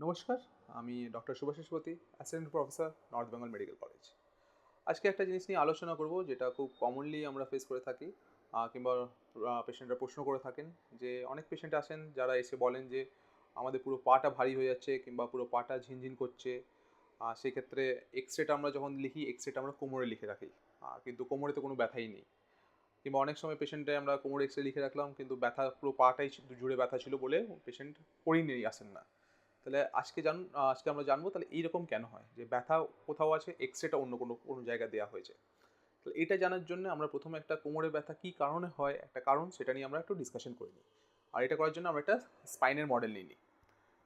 নমস্কার, আমি doctor Subhasis Pati assistant professor, north Bengal medical college. আজকে একটা জিনিস নিয়ে আলোচনা করব, যেটা খুব কমনলি আমরা ফেস করে থাকি কিংবা পেশেন্টরা প্রশ্ন করে থাকেন যে, অনেক পেশেন্ট আসেন যারা এসে বলেন যে, আমাদের পুরো পাটা ভারী হয়ে যাচ্ছে, কিংবা পুরো পাটা ঝিনঝিন করছে। সেক্ষেত্রে এক্স রেটা আমরা যখন লিখি এক্স রেটা আমরা কোমরে লিখে রাখি। কিন্তু কোমরে তো কোনো ব্যথাই নেই। কিংবা অনেক সময় পেশেন্টে আমরা কোমরে এক্স রে লিখে রাখলাম, কিন্তু ব্যথা, পুরো পাটাই জুড়ে ব্যথা ছিল বলে পেশেন্ট করিয়ে নিয়ে আসেন না। তাহলে আজকে জান, আজকে আমরা জানব তাহলে এইরকম কেন হয়? যে ব্যথা কোথাও আছে এক্স রেটা অন্য কোনো কোনো জায়গায় দেওয়া হয়েছে। তাহলে এটা জানার জন্য আমরা প্রথমে একটা কোমরে ব্যথা কী কারণে হয়, একটা কারণ, সেটা নিয়ে আমরা একটু ডিসকাশন করে নিই। আর এটা করার জন্য আমরা একটা স্পাইনের মডেল নিয়ে নিই।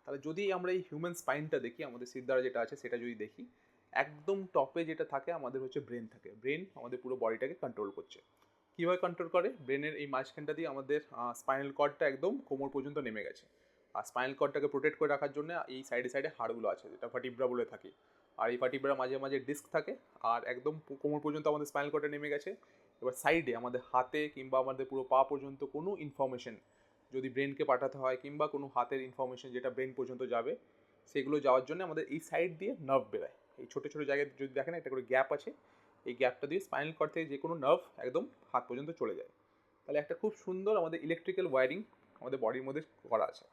তাহলে যদি আমরা এই হিউম্যান স্পাইনটা দেখি, আমাদের সিদ্ধারা যেটা আছে, সেটা যদি দেখি, একদম টপে যেটা থাকে, আমাদের হচ্ছে ব্রেন থাকে। ব্রেন আমাদের পুরো বডিটাকে কন্ট্রোল করছে। কীভাবে কন্ট্রোল করে? ব্রেনের এই মাঝখানটা দিয়ে আমাদের স্পাইনাল কর্ডটা একদম কোমর পর্যন্ত নেমে গেছে। আর স্পাইনাল কর্ডটাকে প্রোটেক্ট করে রাখার জন্য এই সাইডে সাইডে হাড়গুলো আছে, যেটা ফাটিব্রা বলে থাকি। আর এই ফাটিব্রা মাঝে মাঝে ডিস্ক থাকে, আর একদম কোমর পর্যন্ত আমাদের স্পাইনাল কর্ডে নেমে গেছে। এবার সাইডে আমাদের হাতে কিংবা আমাদের পুরো পা পর্যন্ত কোনো ইনফরমেশন যদি ব্রেনকে পাঠাতে হয় কিংবা কোনো হাতের ইনফরমেশন যেটা ব্রেন পর্যন্ত যাবে, সেগুলো যাওয়ার জন্য আমাদের এই সাইড দিয়ে নার্ভ বেরোয়। এই ছোটো ছোটো জায়গায় যদি দেখেন একটা করে গ্যাপ আছে, এই গ্যাপটা দিয়ে স্পাইনাল কর্ড থেকে যে কোনো নার্ভ একদম হাত পর্যন্ত চলে যায়। তাহলে একটা খুব সুন্দর আমাদের ইলেকট্রিক্যাল ওয়ারিং আমাদের বডির মধ্যে করা আছে।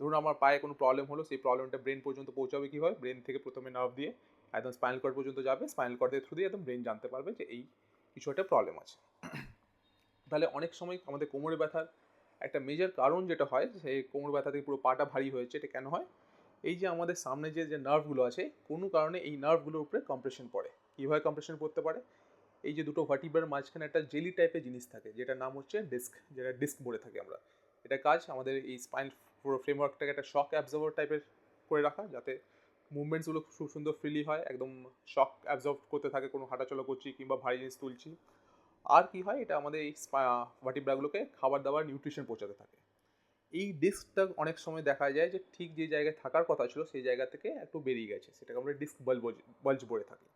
ধরুন আমার পায়ে কোনো প্রবলেম হলো, সেই প্রবলেমটা ব্রেন পর্যন্ত পৌঁছাবে কী হয়? ব্রেন থেকে প্রথমে নার্ভ দিয়ে একদম স্পাইনাল কর্ড পর্যন্ত যাবে। স্পাইনাল কর্ডের থ্রু দিয়ে একদম ব্রেন জানতে পারবে যে এই কিছু একটা প্রবলেম আছে। তাহলে অনেক সময় আমাদের কোমরে ব্যথার একটা মেজর কারণ যেটা হয়, সেই কোমর ব্যথা থেকে পুরো পাটা ভারী হয়েছে, এটা কেন হয়? এই যে আমাদের সামনে যে যে নার্ভগুলো আছে, কোনো কারণে এই নার্ভগুলোর উপরে কম্প্রেশন পড়ে। কীভাবে কম্প্রেশন পড়তে পারে? এই যে দুটো ভার্টিব্রার মাঝখানে একটা জেলি টাইপের জিনিস থাকে, যেটার নাম হচ্ছে ডিস্ক যেটা ডিস্ক বলে থাকি আমরা। এটা কাজ, আমাদের এই স্পাইন পুরো ফ্রেমওয়ার্কটাকে একটা শক অ্যাবজর্ভার টাইপের করে রাখা, যাতে মুভমেন্টসগুলো খুব সুন্দর ফ্রিলি হয়, একদম শক অ্যাবজর্ভ করতে থাকে কোনো হাঁটাচলা করছি কিংবা ভারী জিনিস তুলছি। আর কি হয়, এটা আমাদের এই ভার্টিব্রাগুলোকে খাবার দাবার নিউট্রিশন পৌঁছাতে থাকে। এই ডিস্কটা অনেক সময় দেখা যায় যে, ঠিক যে জায়গায় থাকার কথা ছিল, সেই জায়গা থেকে একটু বেরিয়ে গেছে। সেটাকে আমরা ডিস্ক বলব বলজ বলে থাকি।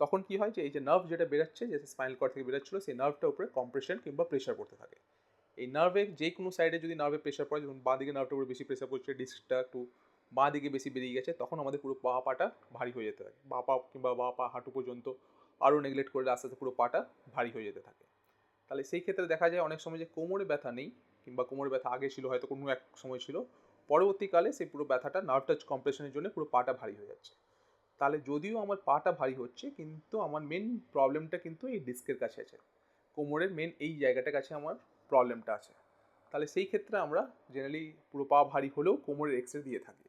তখন কি হয় যে, এই যে নার্ভ যেটা বেরোচ্ছে, যে স্পাইনাল কর্ড থেকে বেরোচ্ছিল, সেই নার্ভটার উপরে কম্প্রেশন কিংবা প্রেশার পড়তে থাকে। এই নার্ভে যে কোনো সাইডে যদি নার্ভে প্রেশার পড়ে, যেমন বাঁ দিকে নার্ভটার বেশি প্রেশার পড়ছে ডিস্কটা একটু বাঁ দিকে বেশি বেরিয়ে গেছে, তখন আমাদের পুরো পা পাটা ভারী হয়ে যেতে থাকে। বা পা কিংবা বা পা হাঁটু পর্যন্ত আরও নেগলেক্ট করলে আস্তে আস্তে পুরো পাটা ভারী হয়ে যেতে থাকে। তাহলে সেই ক্ষেত্রে দেখা যায় অনেক সময় যে কোমরে ব্যথা নেই, কিংবা কোমরে ব্যথা আগে ছিল, হয়তো কোনো এক সময় ছিল, পরবর্তীকালে সেই পুরো ব্যথাটা নার্ভ টাচ কম্প্রেশনের জন্য পুরো পাটা ভারী হয়ে যাচ্ছে। তাহলে যদিও আমার পাটা ভারী হচ্ছে, কিন্তু আমার মেন প্রবলেমটা কিন্তু এই ডিস্কের কাছে আছে। কোমরের মেন এই জায়গাটার কাছে আমার প্রবলেমটা আছে। তাহলে সেই ক্ষেত্রে আমরা জেনারেলি পুরো পা ভারী হলেও কোমরের এক্স রে দিয়ে থাকি।